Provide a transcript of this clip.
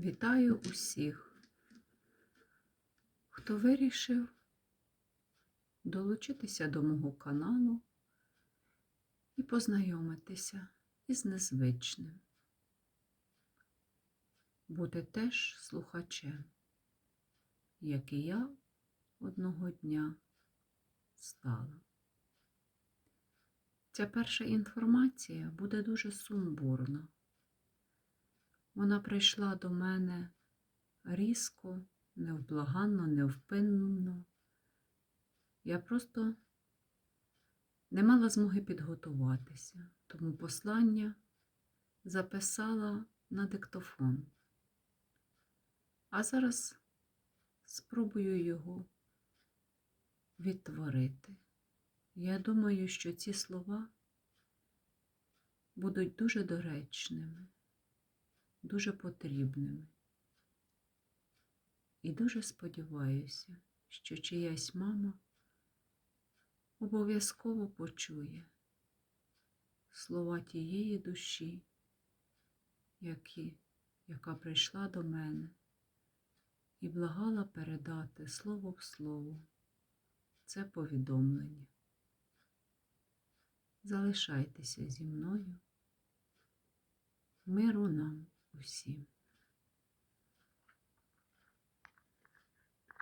Вітаю усіх, хто вирішив долучитися до мого каналу і познайомитися із незвичним. Бути теж слухачем, як і я одного дня стала. Ця перша інформація буде дуже сумбурна. Вона прийшла до мене різко, невблаганно, невпинно. Я просто не мала змоги підготуватися, тому послання записала на диктофон. А зараз спробую його відтворити. Я думаю, що ці слова будуть дуже доречними дуже потрібними. І дуже сподіваюся, що чиясь мама обов'язково почує слова тієї душі, які, яка прийшла до мене і благала передати слово в слово це повідомлення. Залишайтеся зі мною. Миру нам усім.